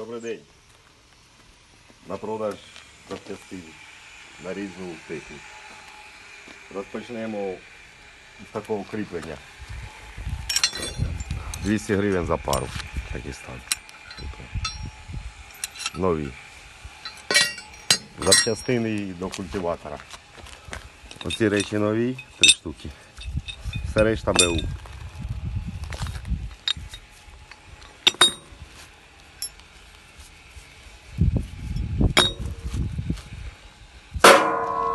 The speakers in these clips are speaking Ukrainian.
Добрий день. На продаж запчастин на різну техніку. Розпочнемо з такого кріплення. 200 гривень за пару. Такий стан. Нові. Запчастини до культиватора. Оці речі нові, три штуки. Все решта БУ.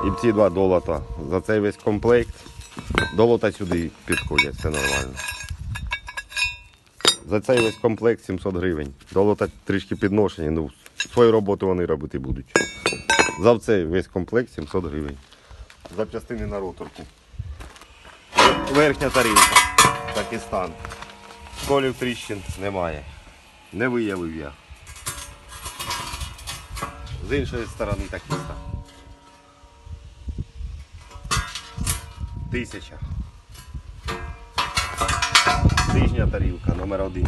І ці два долота. За цей весь комплект. Долота сюди підходять, все нормально. За цей весь комплект 700 гривень. Долота трішки підношені, ну свою роботу вони робити будуть. За цей весь комплект 700 гривень. Запчастини на роторку. Верхня тарілка. Такий стан. Колів тріщин немає. Не виявив я. З іншої сторони такий стан. Тисяча. Нижня тарілка номер один.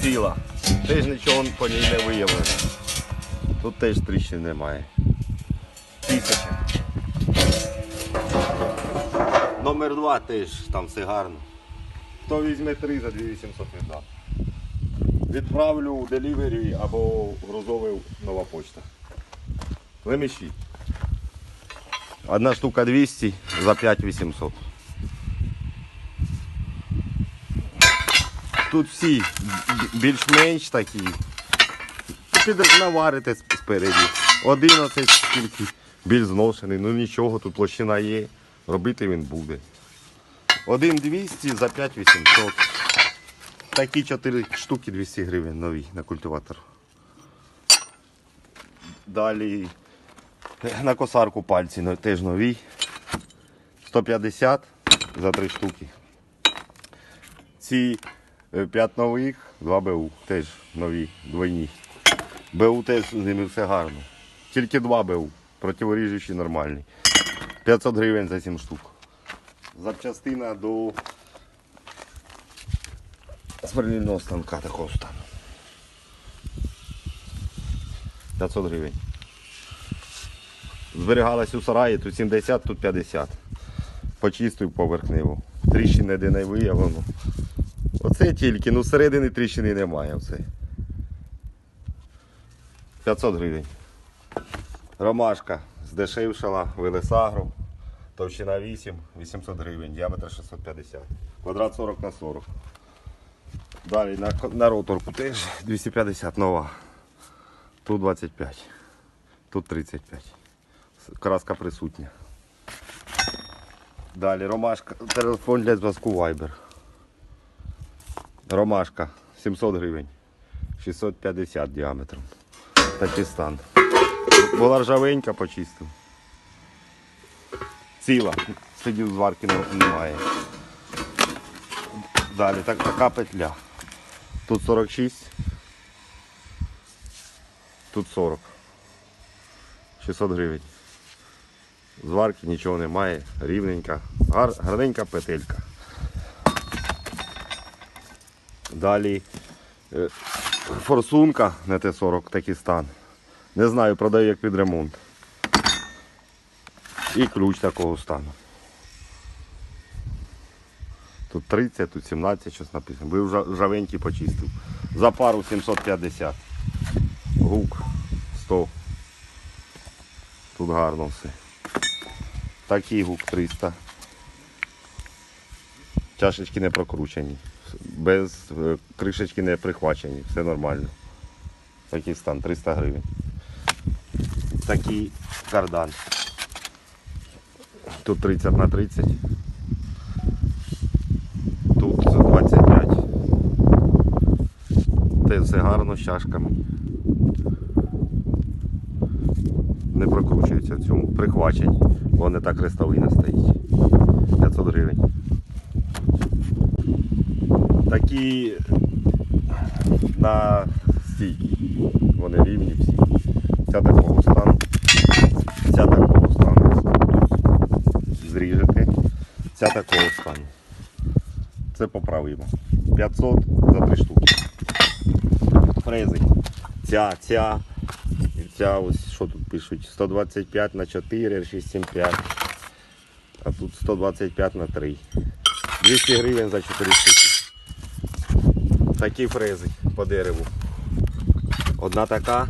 Ціла. Теж нічого по ній не виявлено. Тут теж тріщин немає. Тисяча. Номер два теж там все гарно. Хто візьме три за 2800 віддав. Відправлю у делівері або грузовий нова почта. Леміші. Одна штука 200 за 5800. Тут всі більш-менш такі. Під наварите сп- спереді. 11 тільки більш зношений. Ну нічого, тут площина є. Робити він буде. 1200 за 5800. Такі 4 штуки 200 гривень нові на культиватор. Далі на косарку пальці теж нові. 150 за 3 штуки. Ці 5 нових, 2 БУ, теж нові, двойні. БУ теж з ними все гарно. Тільки 2 БУ, противоріжучі нормальні. 500 гривень за 7 штук. Запчастина до сверлільного станка такого стану. 500 гривень. Зберігалась у сараї, тут 70, тут 50. Почистив поверхнево. Тріщини де не виявлено. Оце тільки, ну всередини тріщини немає. Оце. 500 гривень. Ромашка здешевшала, Велесагро. Товщина 8, 800 гривень, діаметр 650. Квадрат 40 на 40. Далі на, на роторку теж 250 нова. Тут 25. Тут 35. Краска присутня. Далі ромашка. Телефон для зв'язку Viber. Ромашка 700 гривень. 650 діаметром. Такий стан. Була ржавенька, почистив. Ціла. Сидів зварки не- немає. Далі так, така петля. Тут 46. Тут 40. 600 гривень. Зварки нічого немає, рівненька, Гар, гарненька петелька. Далі е, форсунка на Т-40 такий стан. Не знаю, продаю як під ремонт. І ключ такого стану. Тут 30, тут 17, щось написано. Вже жавенький почистив. За пару 750. Гук 100. Тут гарно все. Такий гук 300. Чашечки не прокручені. Без е, кришечки не прихвачені. Все нормально. Такий стан 300 гривень. Такий кардан. Тут 30 на 30. Тут 25. Те все гарно з чашками. Не прокручується в цьому. Прихвачені. Бо не так крестовина стоїть. 500 гривень. Такі на стійки. Вони рівні всі. Ця такого стану. Ця такого стану. Зріжете. Ця такого стану. це поправимо. 500 за 3 штуки. Фрези. Ця, ця. Ця ось що тут пишуть? 125 на 4, 675. А тут 125 на 3. 200 гривень за 4 штуки. Такі фрези по дереву. Одна така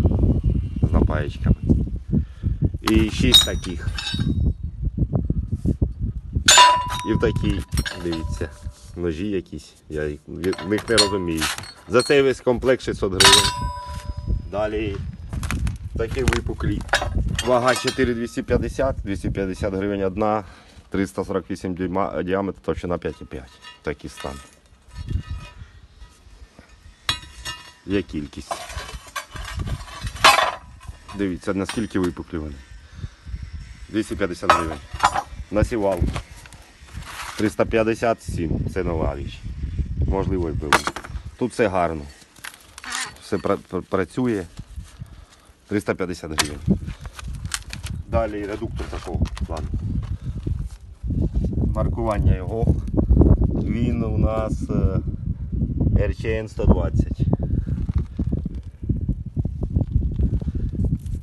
з напаєчками. І 6 таких. І в такій, дивіться, ножі якісь. Я їх- від не розумію. За цей весь комплект 600 гривень. Далі такі випуклі. Вага 4250, 250 гривень одна, 348 дюйма, діаметр, товщина 5,5. Такий стан. Є кількість. Дивіться, наскільки випуклі вони. 250 гривень. Насівалка. 357, це нова річ. Можливо, і було. Тут все гарно. Все пра- пр- працює. 350 гривень. Далі редуктор такого плану. Маркування його. Він у нас е, RCN 120.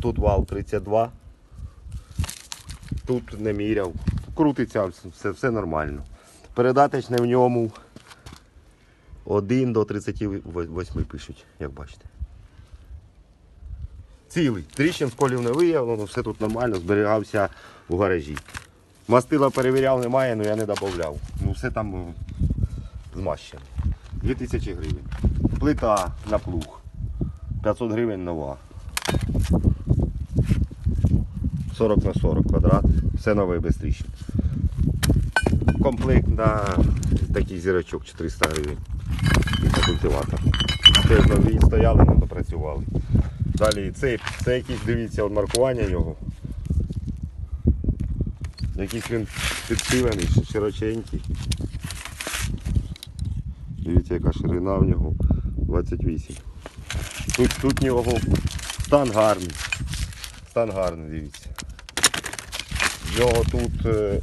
Тут вал 32. Тут не міряв. Крутиться, все, все нормально. Передаточне в ньому 1 до 38 пишуть, як бачите. Цілий. Тріщин сколів не виявлено, все тут нормально, зберігався в гаражі. Мастила перевіряв, немає, але я не додавав. Ну все там е, змащено. 2000 гривень. Плита на плуг. 500 гривень нова. 40 на 40 квадрат. Все нове без тріщин. Комплект на такий зірочок 400 гривень. І це культиватор. Стояли, не допрацювали. Далі цей, це якийсь, дивіться, от маркування його. Якийсь він підсилений, широченький. Дивіться, яка ширина в нього 28. Тут, тут в нього стан гарний. Стан гарний, дивіться. В нього тут е,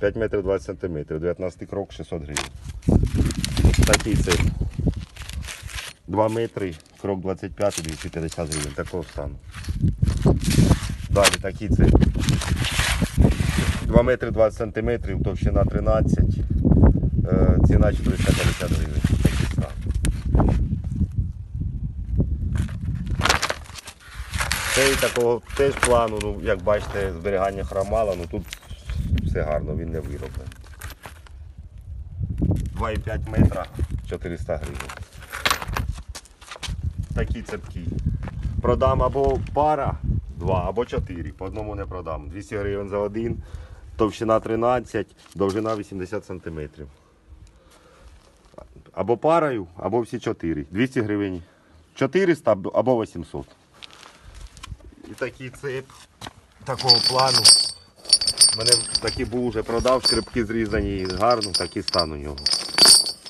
5 метрів 20 сантиметрів, 19 крок 600 гривень. Такий це 2 метри, крок 25 250 гривень, такого стану. Далі такий це 2 метри 20 сантиметрів, товщина 13, е, ціна 450 гривень. Такий такого теж плану, ну як бачите, зберігання хромала, ну тут все гарно, він не вироблений. 2,5 метра 400 гривень. Такі цепкі. Продам або пара, два, або чотири. По одному не продам. 200 гривень за один, товщина 13, довжина 80 сантиметрів. Або парою, або всі чотири. 200 гривень. 400 або 800. І такий цеп такого плану. Мене такий був вже продав, шкребки зрізані, гарно, такий стан у нього.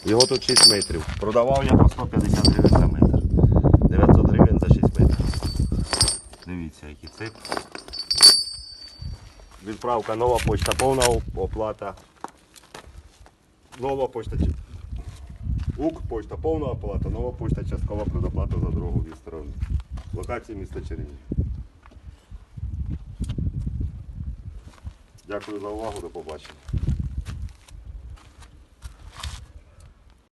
Його тут 6 метрів. Продавав я по 150 гривень за метр. 900 гривень за 6 метрів. Дивіться, який цеп. Відправка нова почта, повна оплата. Нова почта. Ук, почта, повна оплата, нова почта, часткова предоплата за дорогу від сторони. Локація міста Чернігів. Дякую за увагу, до побачення.